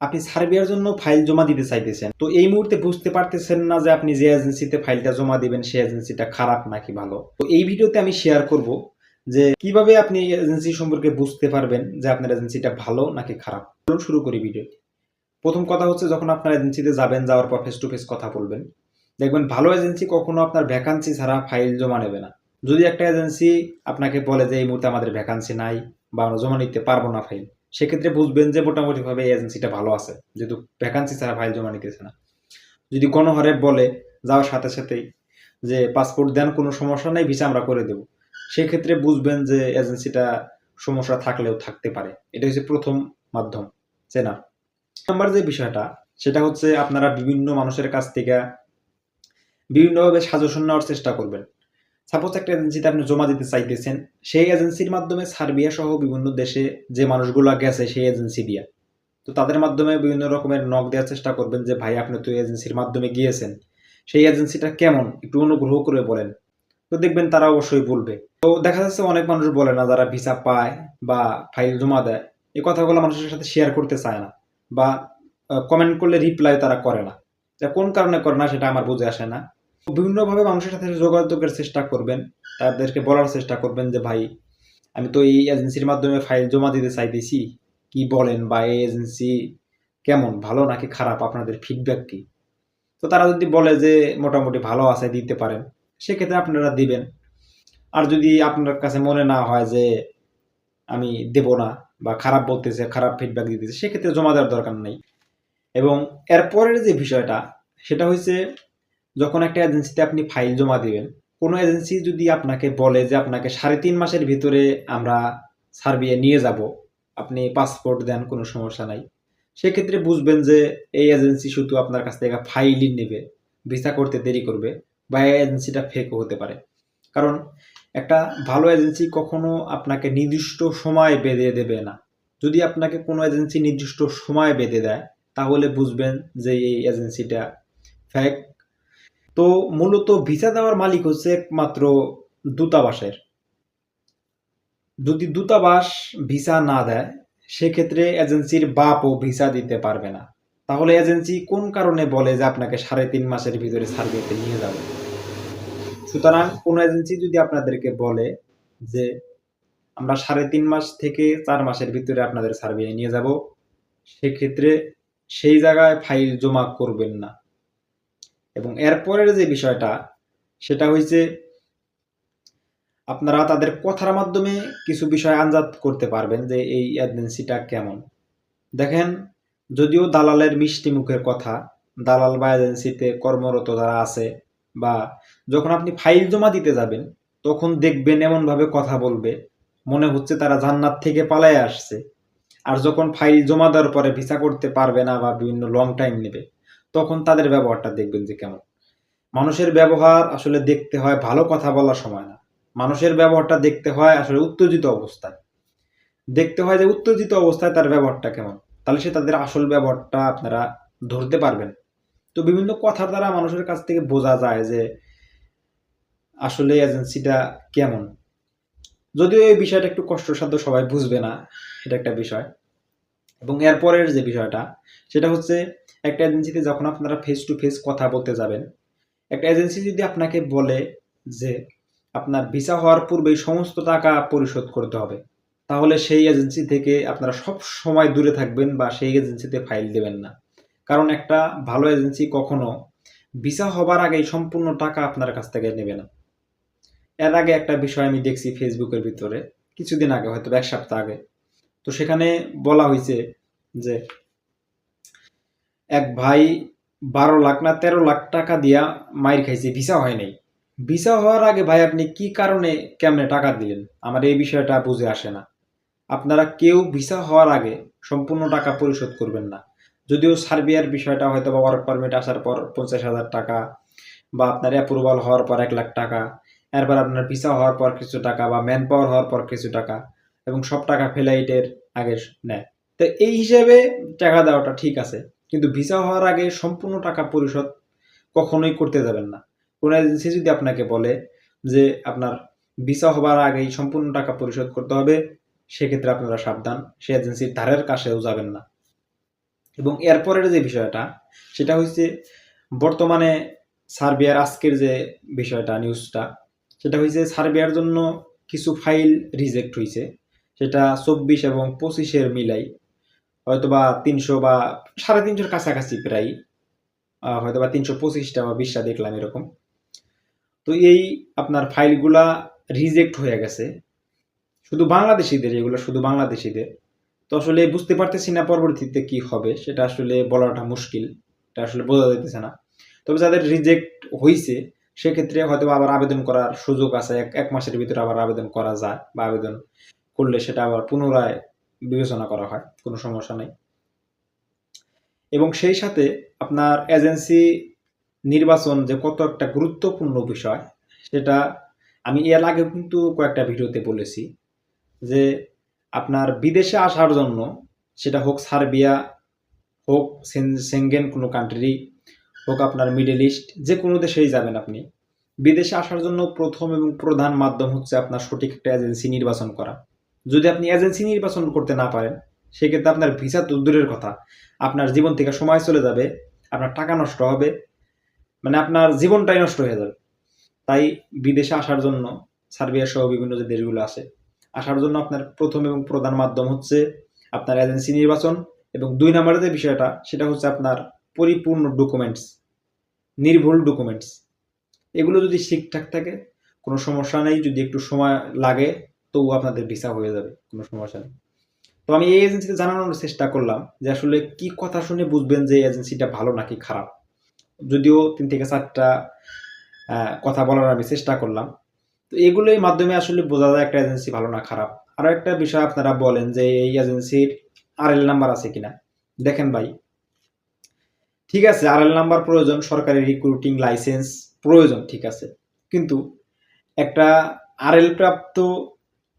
আপনি সার্বিয়ার জন্য ফাইল জমা দিতে চাইতেছেন। তো এই মুহূর্তে বুঝতে পারতেছেন না যে আপনি যে এজেন্সিতে ফাইলটা জমা দিবেন, সেই এজেন্সিটা খারাপ নাকি ভালো? তো এই ভিডিওতে আমি শেয়ার করব যে কীভাবে আপনি এজেন্সি সম্পর্কে বুঝতে পারবেন যে আপনার এজেন্সিটা ভালো নাকি খারাপ। চলুন শুরু করি ভিডিওটি। প্রথম কথা হচ্ছে যখন আপনার এজেন্সিতে যাবেন, যাওয়ার পর ফেস টু ফেস কথা বলবেন, দেখবেন ভালো এজেন্সি কখনো আপনার ভ্যাকান্সি ছাড়া ফাইল জমা নেবে না। যদি একটা এজেন্সি আপনাকে বলে যে এই মুহূর্তে আমাদের ভ্যাকান্সি নাই বা আমরা জমা নিতে পারব না ফাইল সেক্ষেত্রে বুঝবেন যে মোটামুটিভাবে এই এজেন্সিটা ভালো আছে। যেহেতু ভ্যাকান্সি ছাড়া ফাইল জমা নিতেছে না। যদি গণহারে বলে যাওয়ার সাথে সাথেই যে পাসপোর্ট দেন, কোনো সমস্যা নেই ভিসা আমরা করে দেব। সেক্ষেত্রে বুঝবেন যে এজেন্সিটা সমস্যা থাকলেও থাকতে পারে। এটা হচ্ছে প্রথম মাধ্যম। চেনা নাম্বার যে বিষয়টা, সেটা হচ্ছে আপনারা বিভিন্ন মানুষের কাছ থেকে বিভিন্নভাবে সাজেশন নেওয়ার চেষ্টা করবেন। সাপোজ একটা এজেন্সিতে আপনি জমা দিতে চাইতেছেন, সেই এজেন্সির মাধ্যমে সার্বিয়া সহ বিভিন্ন দেশে যে মানুষগুলো গেছে সেই এজেন্সি দিয়া। তো তাদের মাধ্যমে বিভিন্ন রকমের নক দেওয়ার চেষ্টা করবেন যে, ভাই, আপনি তো এজেন্সির মাধ্যমে গিয়েছেন। সেই এজেন্সিটা কেমন? একটু অনুগ্রহ করে বলেন। তো দেখবেন তারা অবশ্যই বলবে। তো দেখা যাচ্ছে অনেক মানুষ বলে না, যারা ভিসা পায় বা ফাইল জমা দেয়, এই কথাগুলো মানুষের সাথে শেয়ার করতে চায় না বা কমেন্ট করলে রিপ্লাই তারা করে না। কোন কারণে করে না সেটা আমার বুঝে আসে না। বিভিন্নভাবে মানুষের সাথে যোগাযোগের চেষ্টা করবেন, তাদেরকে বলার চেষ্টা করবেন যে, ভাই, আমি তো এই এজেন্সির মাধ্যমে ফাইল জমা দিতে চাইতেছি, কি বলেন বা এই এজেন্সি কেমন, ভালো নাকি খারাপ, আপনাদের ফিডব্যাক কি? তো তারা যদি বলে যে, মোটামুটি ভালো আছে, দিতে পারেন, সেক্ষেত্রে আপনারা দিবেন। আর যদি আপনার কাছে মনে না হয় যে, আমি দেব না বা খারাপ বলতেছে, খারাপ ফিডব্যাক দিতেছে, সেক্ষেত্রে জমা দেওয়ার দরকার নেই। এবং এরপরের যে বিষয়টা, সেটা হচ্ছে যখন একটা এজেন্সিতে আপনি ফাইল জমা দিবেন, কোনো এজেন্সি যদি আপনাকে বলে যে আপনাকে সাড়ে তিন মাসের ভিতরে আমরা সার্বিয়া নিয়ে যাব, আপনি পাসপোর্ট দেন, কোনো সমস্যা নাই। সেক্ষেত্রে বুঝবেন যে এই এজেন্সি শুধু আপনার কাছ থেকে ফাইলই নেবে ভিসা করতে দেরি করবে বা এই এজেন্সিটা ফেকও হতে পারে। কারণ একটা ভালো এজেন্সি কখনো আপনাকে নির্দিষ্ট সময় বেঁধে দেবে না। যদি আপনাকে কোনো এজেন্সি নির্দিষ্ট সময় বেঁধে দেয়, তাহলে বুঝবেন যে এই এজেন্সিটা ফেক তো মূলত ভিসা দেওয়ার মালিক হচ্ছে একমাত্র দূতাবাসের। যদি দূতাবাস ভিসা না দেয়, সেক্ষেত্রে এজেন্সির বাপও ভিসা দিতে পারবে না। তাহলে এজেন্সি কোন কারণে বলে যে আপনাকে সাড়ে তিন মাসের ভিতরে সার্ভেতে নিয়ে যাবে? সুতরাং কোনো এজেন্সি যদি আপনাদেরকে বলে যে আমরা সাড়ে তিন মাস থেকে চার মাসের ভিতরে আপনাদের সার্ভে নিয়ে যাব, সেক্ষেত্রে সেই জায়গায় ফাইল জমা করবেন না। এবং এরপরের যে বিষয়টা, সেটা হয়েছে আপনারা তাদের কথার মাধ্যমে কিছু বিষয় আঞ্জাত করতে পারবেন যে এই এজেন্সিটা কেমন। দেখেন, যদিও দালালের মিষ্টি মুখের কথা, দালাল বা এজেন্সিতে কর্মরত যারা আছে বা যখন আপনি ফাইল জমা দিতে যাবেন, তখন দেখবেন এমনভাবে কথা বলবে, মনে হচ্ছে তারা জান্নাত থেকে পালায় আসছে। আর যখন ফাইল জমা দেওয়ার পরে ভিসা করতে পারবে না বা বিভিন্ন লং টাইম নেবে তখন তাদের ব্যবহারটা দেখবেন যে কেমন। মানুষের ব্যবহার আসলে দেখতে হয় ভালো কথা বলার সময় না। মানুষের ব্যবহারটা দেখতে হয় আসলে উত্তেজিত অবস্থায়। দেখতে হয় যে উত্তেজিত অবস্থায় তার ব্যবহারটা কেমন। তাহলে সে তাদের আসল ব্যবহারটা আপনারা ধরতে পারবেন। তো বিভিন্ন কথার দ্বারা মানুষের কাছ থেকে বোঝা যায় যে আসলে এজেন্সিটা কেমন। যদিও এই বিষয়টা একটু কষ্টসাধ্য সবাই বুঝবে না, এটা একটা বিষয়। এবং এরপরের যে বিষয়টা, সেটা হচ্ছে একটা এজেন্সিতে যখন আপনারা ফেস টু ফেস কথা বলতে যাবেন, একটা এজেন্সি যদি আপনাকে বলে যে আপনার ভিসা হওয়ার পূর্বেই সমস্ত টাকা পরিশোধ করতে হবে, তাহলে সেই এজেন্সি থেকে আপনারা সব সময় দূরে থাকবেন বা সেই এজেন্সিতে ফাইল দেবেন না। কারণ একটা ভালো এজেন্সি কখনো ভিসা হবার আগেই সম্পূর্ণ টাকা আপনার কাছ থেকে নেবে না। এর আগে একটা বিষয় আমি দেখছি ফেসবুকের ভিতরে, কিছুদিন আগে, হয়তো এক সপ্তাহ আগে। তো সেখানে বলা হয়েছে যে এক ভাই বারো লাখ না তেরো লাখ টাকা দিয়া মাইর খাইছে, ভিসা হয় নাই। ভিসা হওয়ার আগে ভাই আপনি কি কারণে কেমনে টাকা দিলেন? আমার এই বিষয়টা বুঝে আসে না। আপনারা কেউ ভিসা হওয়ার আগে সম্পূর্ণ টাকা পরিশোধ করবেন না। যদিও সার্বিয়ার বিষয়টা হয়তো বা ওয়ার্ক পারমিট আসার পর পঞ্চাশ হাজার টাকা বা আপনার অ্যাপ্রুভাল হওয়ার পর এক লাখ টাকা, এরপর আপনার ভিসা হওয়ার পর কিছু টাকা বা ম্যান পাওয়ার হওয়ার পর কিছু টাকা এবং সব টাকা ফ্লাইটের আগে নেয়। তো এই হিসেবে টাকা দেওয়াটা ঠিক আছে, কিন্তু ভিসা হওয়ার আগে সম্পূর্ণ টাকা পরিশোধ কখনোই করতে যাবেন না। কোনো এজেন্সি যদি আপনাকে বলে যে আপনার ভিসা হবার আগেই সম্পূর্ণ টাকা পরিশোধ করতে হবে, সেক্ষেত্রে আপনারা সাবধান, সে এজেন্সির ধারের কাছেও যাবেন না। এবং এরপরের যে বিষয়টা, সেটা হচ্ছে বর্তমানে সার্বিয়ার আজকের যে বিষয়টা নিউজটা সেটা হয়েছে সার্বিয়ার জন্য কিছু ফাইল রিজেক্ট হয়েছে সেটা চব্বিশ এবং পঁচিশের মিলাই। হয়তোবা তিনশো বা সাড়ে তিনশোর কাছাকাছি প্রায়। হয়তো বা তিনশো পঁচিশটা বা বিশটা দেখলাম এরকম। তো এই আপনার ফাইলগুলা রিজেক্ট হয়ে গেছে। শুধু বাংলাদেশিদের, এগুলো শুধু বাংলাদেশিদের। তো আসলে বুঝতে পারতেছি না পরবর্তীতে কি হবে, সেটা আসলে বলাটা মুশকিল। এটা আসলে বোঝা যাইতেছে না। তবে যাদের রিজেক্ট হয়েছে সেক্ষেত্রে হয়তো আবার আবেদন করার সুযোগ আছে। এক এক মাসের ভিতরে আবার আবেদন করা যায় বা আবেদন করলে সেটা আবার পুনরায় বিবেচনা করা হয়, কোনো সমস্যা নেই। এবং সেই সাথে আপনার এজেন্সি নির্বাচন যে কত একটা গুরুত্বপূর্ণ বিষয়, সেটা আমি এর আগে কিন্তু কয়েকটা ভিডিওতে বলেছি যে আপনার বিদেশে আসার জন্য সেটা হোক সার্বিয়া, হোক সেঙ্গেন কোনো কান্ট্রি হোক আপনার মিডল ইস্ট, যে কোনো দেশেই যাবেন আপনি, বিদেশে আসার জন্য প্রথম এবং প্রধান মাধ্যম হচ্ছে আপনার সঠিক একটা এজেন্সি নির্বাচন করা। যদি আপনি এজেন্সি নির্বাচন করতে না পারেন, সেক্ষেত্রে আপনার ভিসা তো দূরের কথা। আপনার জীবন থেকে সময় চলে যাবে, আপনার টাকা নষ্ট হবে মানে আপনার জীবনটাই নষ্ট হয়ে যাবে। তাই বিদেশে আসার জন্য, সার্বিয়া সহ বিভিন্ন যে দেশগুলো আছে, আসার জন্য আপনার প্রথম এবং প্রধান মাধ্যম হচ্ছে আপনার এজেন্সি নির্বাচন এবং দুই নম্বরের যে বিষয়টা, সেটা হচ্ছে আপনার পরিপূর্ণ ডকুমেন্টস নির্ভুল ডকুমেন্টস এগুলো যদি ঠিকঠাক থাকে, কোনো সমস্যা নেই, যদি একটু সময় লাগে তবু আপনাদের ভিসা হয়ে যাবে, কোনো সমস্যা নেই। তো আমি এই এজেন্সিতে জানানোর চেষ্টা করলাম যে আসলে কি কথা শুনে বুঝবেন যে এজেন্সিটা ভালো নাকি খারাপ। যদিও তিন থেকে চারটা কথা বলার আমি চেষ্টা করলাম। তো এগুলোর মাধ্যমে আসলে বোঝা যায় একটা এজেন্সি ভালো না খারাপ। আরও একটা বিষয় আপনারা বলেন যে এই এজেন্সির আর এল নাম্বার আছে কিনা। দেখেন ভাই, ঠিক আছে আর এল নাম্বার প্রয়োজন, সরকারি রিক্রুটিং লাইসেন্স প্রয়োজন, ঠিক আছে। কিন্তু একটা আর এল প্রাপ্ত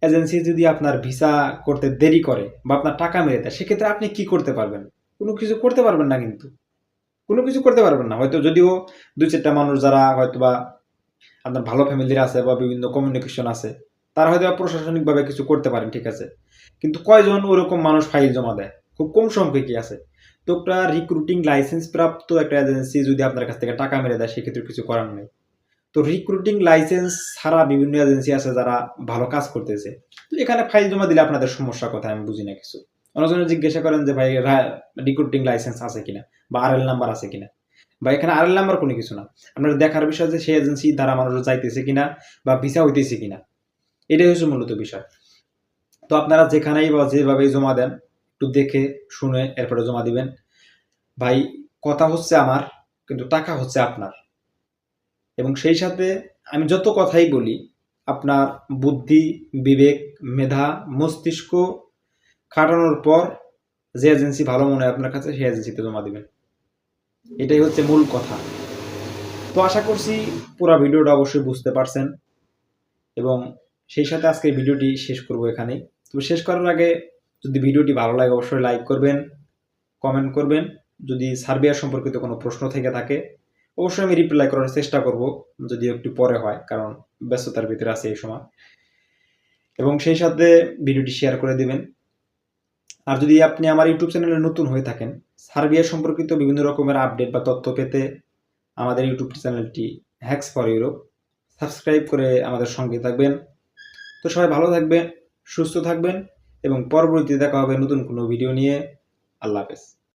এজেন্সি যদি আপনার ভিসা করতে দেরি করে বা আপনার টাকা মেরে দেয়, সেক্ষেত্রে আপনি কি করতে পারবেন? কোনো কিছু করতে পারবেন না কিন্তু। কোনো কিছু করতে পারবেন না। হয়তো যদিও দুই চারটা মানুষ যারা হয়তো বা আপনার ভালো ফ্যামিলির আছে বা বিভিন্ন কমিউনিকেশন আছে, তারা হয়তো প্রশাসনিকভাবে কিছু করতে পারেন, ঠিক আছে? কিন্তু কয়জন ওরকম মানুষ ফাইল জমা দেয়? খুব কম সংখ্যকই আছে? তো একটা রিক্রুটিং লাইসেন্স প্রাপ্ত একটা এজেন্সি যদি আপনার কাছ থেকে টাকা মেরে দেয়, সেক্ষেত্রে কিছু করার নেই। তো রিক্রুটিং লাইসেন্স ছাড়া বিভিন্ন এজেন্সি আছে যারা ভালো কাজ করতেছে। তো এখানে ফাইল জমা দিলে আপনাদের সমস্যা কথা, আমি বুঝি না কিছু। অনেকজনে জিজ্ঞাসা করেন যে, ভাই রিক্রুটিং লাইসেন্স আছে কিনা বা আর এল নাম্বার আছে কিনা? বা এখানে আর এল নাম্বার কোনো কিছু না। আপনার দেখার বিষয় যে সেই এজেন্সি দ্বারা মানুষ যাইতেছে কিনা বা ভিসা হইতেছে কিনা। এটাই হচ্ছে মূলত বিষয়। তো আপনারা যেখানেই বা যেভাবেই জমা দেন, একটু দেখে শুনে এরপরে জমা দিবেন। ভাই, কথা হচ্ছে আমার, কিন্তু টাকা হচ্ছে আপনার। এবং সেই সাথে আমি যত কথাই বলি, আপনার বুদ্ধি, বিবেক, মেধা, মস্তিষ্ক খাটানোর পর যে এজেন্সি ভালো মনে হয় আপনার কাছে, সেই এজেন্সিতে জমা দিবেন। এটাই হচ্ছে মূল কথা। তো আশা করছি পুরো ভিডিওটা অবশ্যই বুঝতে পারছেন এবং সেই সাথে আজকে ভিডিওটি শেষ করব এখানে তো শেষ করার আগে যদি ভিডিওটি ভালো লাগে, অবশ্যই লাইক করবেন কমেন্ট করবেন। যদি সার্বিয়া সম্পর্কিত কোনো প্রশ্ন থেকে থাকে অবশ্যই আমি রিপ্লাই করার চেষ্টা করব যদি একটু পরে হয়, কারণ ব্যস্ততার ভিতরে আছে এই সময়। এবং সেই সাথে ভিডিওটি শেয়ার করে দিবেন। আর যদি আপনি আমার ইউটিউব চ্যানেলে নতুন হয়ে থাকেন সার্বিয়া সম্পর্কিত বিভিন্ন রকমের আপডেট বা তথ্য পেতে আমাদের ইউটিউব চ্যানেলটি হ্যাক্স ফর ইউরোপ সাবস্ক্রাইব করে আমাদের সঙ্গে থাকবেন। তো সবাই ভালো থাকবেন, সুস্থ থাকবেন, এবং পরবর্তীতে দেখা হবে নতুন কোনো ভিডিও নিয়ে। আল্লাহ হাফেজ।